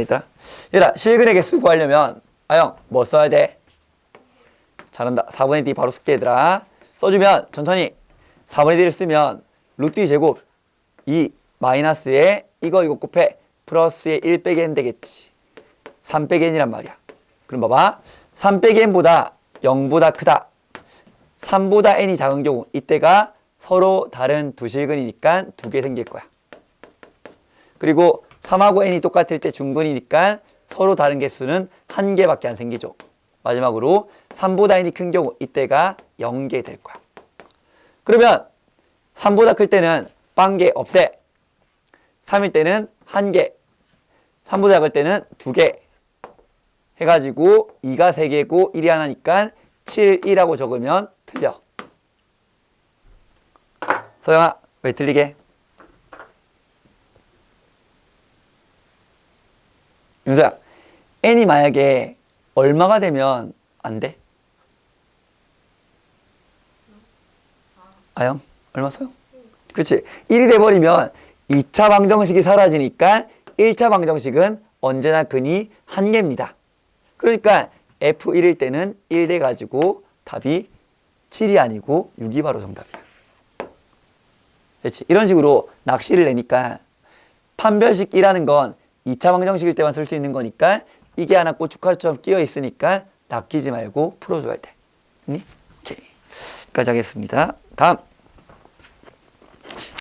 얘들아. 얘들아, 실근의 개수 구하려면 아영 뭐 써야 돼? 잘한다. 4분의 D 바로 쓸게 얘들아. 써주면 천천히 4분의 D를 쓰면 루트 2 제곱 2 마이너스에 이거 이거 곱해 플러스에 1 빼기 n 되겠지. 3 빼기 n이란 말이야. 그럼 봐봐. 3 빼기 n보다 0보다 크다. 3보다 n이 작은 경우 이때가 서로 다른 두 실근이니까 두 개 생길 거야. 그리고 3하고 n이 똑같을 때 중근이니까 서로 다른 개수는 한 개밖에 안 생기죠. 마지막으로 3보다 n이 큰 경우 이때가 0개 될 거야. 그러면 3보다 클 때는 빵개 없애. 3일 때는 한 개. 3보다 작을 때는 두 개. 해가지고 2가 3개고 1이 하나니까 7, 1하고 적으면 틀려. 서영아, 왜 틀리게? 윤서야, n이 만약에 얼마가 되면 안 돼? 아영? 얼마 서영? 그치? 1이 돼버리면 2차 방정식이 사라지니까 1차 방정식은 언제나 근이 한 개입니다. 그러니까 F1일 때는 1 돼가지고 답이 7이 아니고 6이 바로 정답이야. 그렇지? 이런 식으로 낚시를 내니까 판별식이라는 건 2차 방정식일 때만 쓸 수 있는 거니까 이게 하나 고춧가루처럼 끼어 있으니까 낚이지 말고 풀어줘야 돼. 니? 오케이. 여기까지 하겠습니다. 다음.